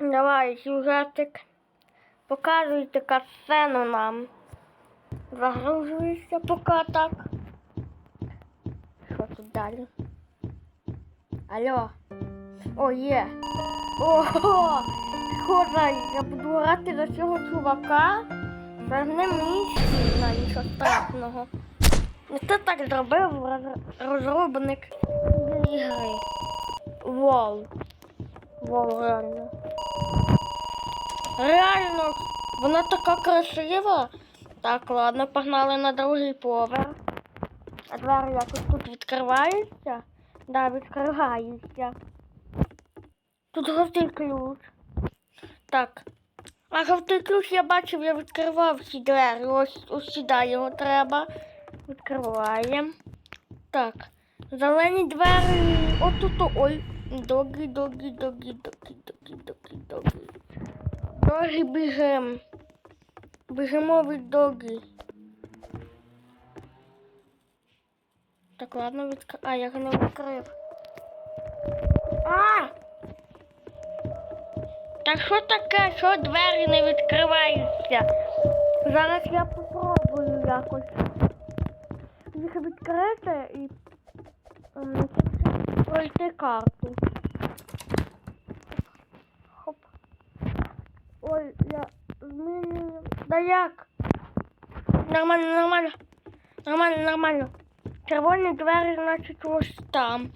Давай, сюжетик. Показуйте касцену нам. Загружуйся поки так. Що тут далі? Алло. О, є. Ого! Схоже, я буду грати за цього чувака. Це не на нічого страшного. Це так зробив розробник ігри. Вау. Вау, реально. Реально, вона така красива. Так, ладно, погнали на другий поверх. А двері якось тут відкриваються? Да, відкриваються. Тут жовтий ключ. Так. А жовтий ключ я бачив, я відкривав ці двері. Ось, ось сюди його треба. Відкриваємо. Так. Зелені двері. Отут. Ой. Догі, догі, догі, догі, догі, догі, догі. Догі біжим. Біжимо від догі. Так, ладно, відкрив. А, я не відкрив. А! Так що таке, що двері не відкриваються? Зараз я попробую якось їх відкрити і пройти карту. Ой, я змінюю. Да як? Нормально, нормально. Нормально, нормально. Червоні двері, значить, ось там.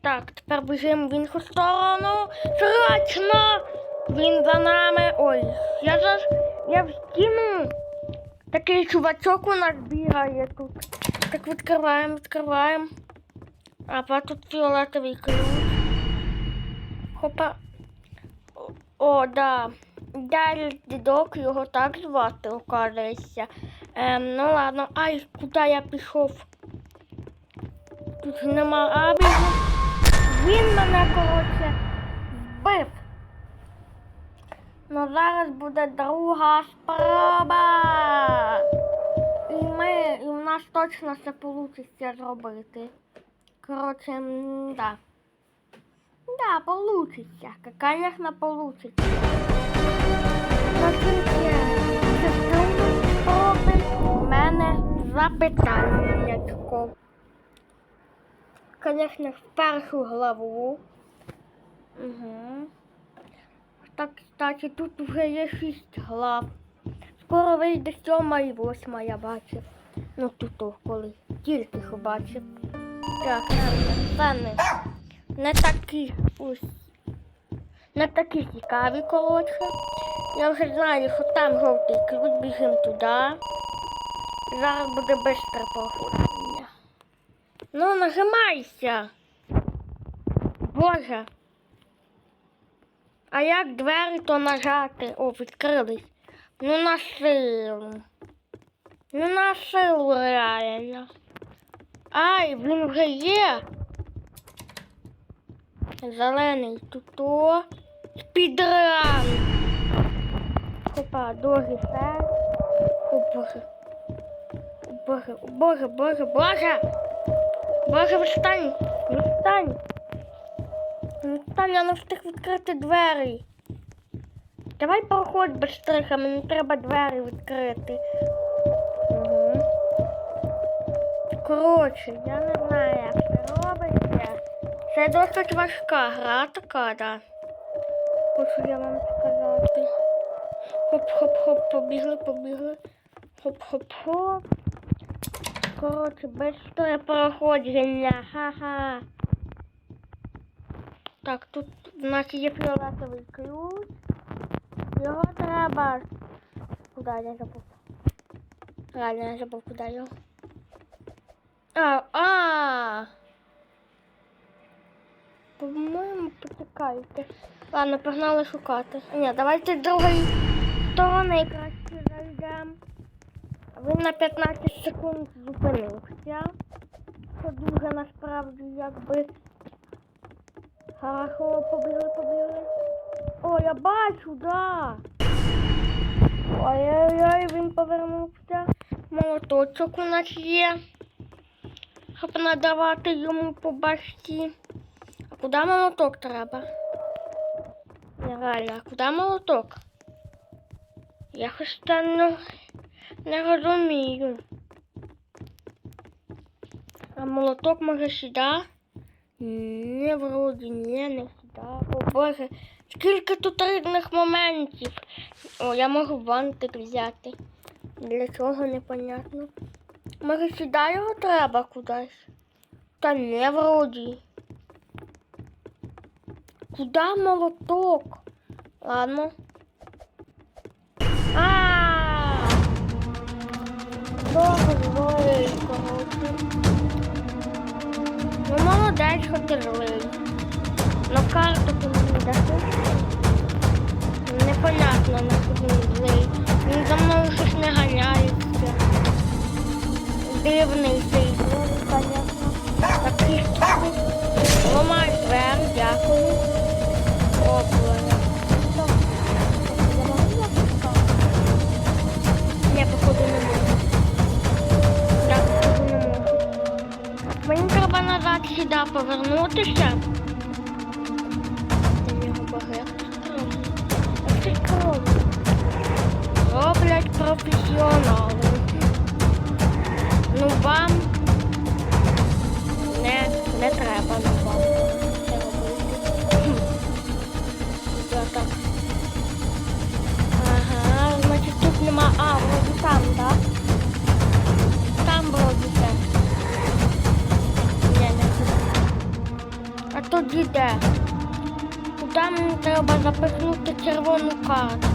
Так, тепер біжимо в іншу сторону. Срочно! Він за нами. Ой, я ж я вкину. Такий чувачок у нас бігає тут. Так відкриваємо, відкриваємо. А тут фіолетовий ключ. Хопа. О, да. Далі дідок, його так звати, оказується. Ем, ну ладно, ай, куди я пішов? Тут нема абігу. Він мене, коротше, вбив. Ну зараз буде друга спроба. І ми, і в нас точно все вийде зробити. Коротше, м, да. Да, получится. Конечно, получится. Тільки частину в. Конечно, першу главу. Угу. Так, кстати, тут вже є шість глав. Скоро вийде сьома і восьма, я бачив. Ну тут коли тільки що бачив. Так, це не, не такі ось. Не такі цікаві, коротше. Я вже знаю, що там жовтий ключ, біжимо туди. Зараз буде швидке проходження. Ну, нажимайся. Боже. А як двері то нажати? О, відкрились. Ну на силу. Ну на силу реально. Ай, він вже є. Зелений тут о. Спідран. О боже. Боже, боже, боже, боже. Боже, встань. Встань. Встань, я не встиг відкрити двері. Давай проходь без штриха, мені треба двері відкрити. Угу. Коротше, я не знаю, як це робиться. Це досить важка гра така, да. Хочу я вам сказати. Хоп-хоп-хоп, побігли, побігли. Хоп-хоп-хоп. Коротше, бистре проходження, ха-ха. Так, тут в нас є фіолетовий ключ. Його треба. Куди я забув? Реально я забув, куди його. А, а. По-моєму, потикайте. Ладно, погнали шукати. Ні, давайте другої сторони краще зайдемо. Він на 15 секунд зупинився. Це дуже насправді якби. Хорошо, побігли, побігли. О, я бачу, да. Ой-ой-ой, він повернувся. Молоточок у нас є. щоб надавати йому по башці. А куди молоток треба? Не, Реально, а куди молоток? Я хоч це не, не розумію. А молоток може сюди? Ні, вроді, ні, не сюди. О Боже, скільки тут різних моментів. О, я можу бантик взяти. Для чого непонятно. Може сюди його треба кудись? Та не вроді. Куда молоток? Ладно. А. Ну, молодець, злий. Ну, карту ти мені даси. Непонятно, на що він злий. Він за мною щось не ганяється. Дивний цей злий, понятно. Такий повернутися. Там його багато. Ах ти кров. Роблять професіонали. Ну вам не, не треба ну вам це робити. Я так. Ага, значить тут нема. А, вроді там, так? Там вроді це. А тоді де? Куди мені треба запихнути червону карту?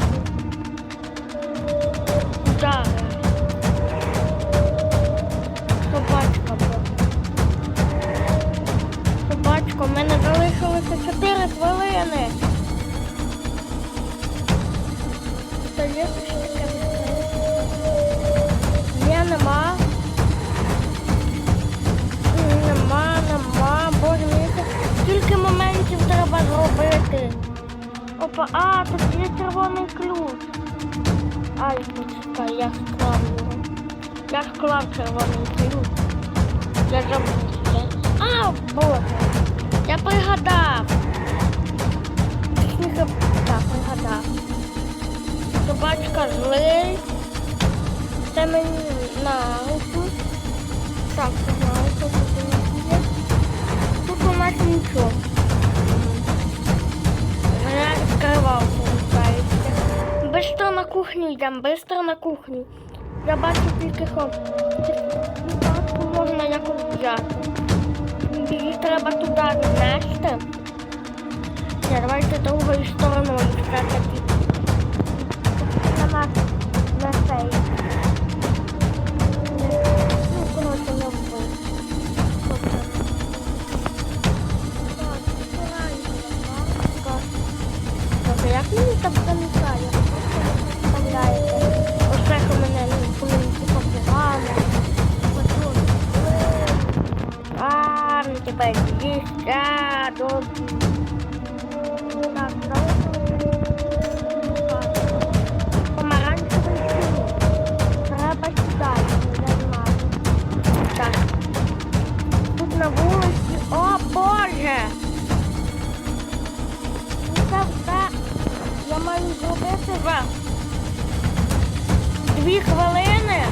Куди? Собачка була. Собачка, в мене залишилося 4 хвилини. Та є щось таке? Ні, нема. Опа, а, тут є червоний ключ. Ай, почекай, я склав його. Я склав червоний ключ. Я забув. А, боже. Я пригадав. Точніше, Так, пригадав. Собачка злий. Це мені на руку. Так, на руку. Тут у нас нічого. Я получается. Быстро на кухню йдемо, бистро на кухню. Я бачу тільки що картку можна якось взяти. Її треба туди віднести. Ні, давайте другою стороною все-таки. На цей. Як мені так замікає? Зробити вам дві хвилини.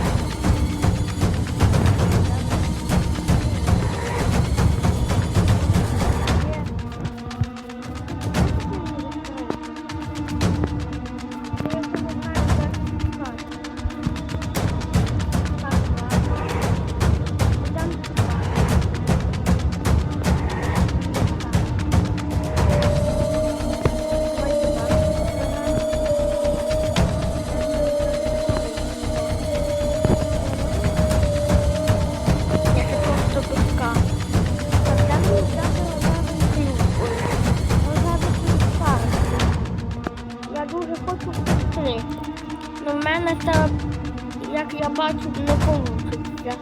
Бачу, не вийде.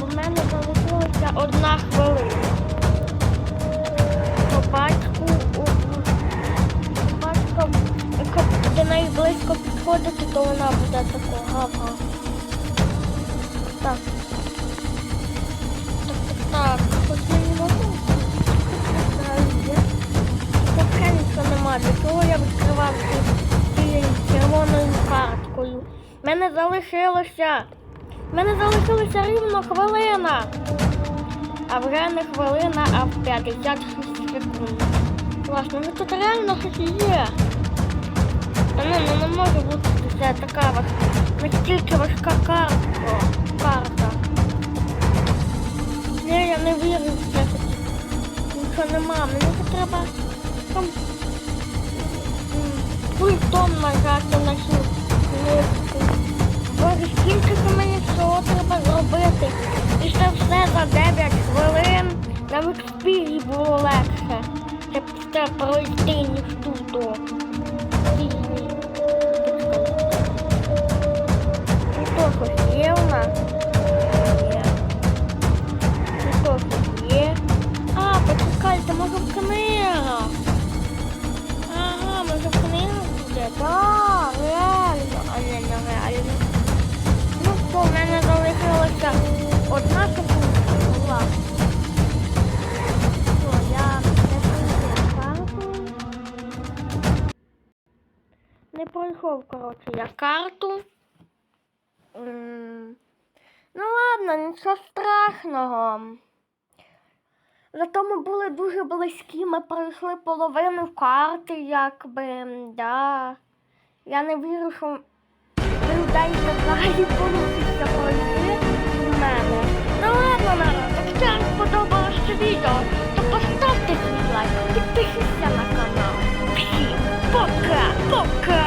Бо в мене залишилася одна хвилина. Собачку, о, собачка, якщо до неї близько підходити, то вона буде така гава. Так. Так, Так, хоч мені можна? Поки нічого нема. Для чого я відкривав червоною карткою? В мене залишилося. В мене залишилося рівно хвилина. А вже не хвилина, а 56 секунд. Класно, ну тут реально щось є. Та не, ну не може бути це така важ... настільки важка картка. карта. Ні, я не вірю в це. Нічого нема. Мені треба там пультом нажати на кнопку. Боже, скільки ж мені всього треба зробити. І це все за 9 хвилин. Навіть в пірі було легше. Це, це пройти, ніж тут. Ну є у нас? Є. А, почекайте, може в книгах. Ага, може в книгах буде? Так. пройшов, коротше, я карту. Ну ладно, нічого страшного. Зато ми були дуже близькі, ми пройшли половину карти, якби, да. Я не вірю, що людей взагалі порушиться пройти в мене. Ну ладно, народ, якщо вам сподобалося відео, то поставте свій лайк, підпишіться на канал. Всім пока-пока!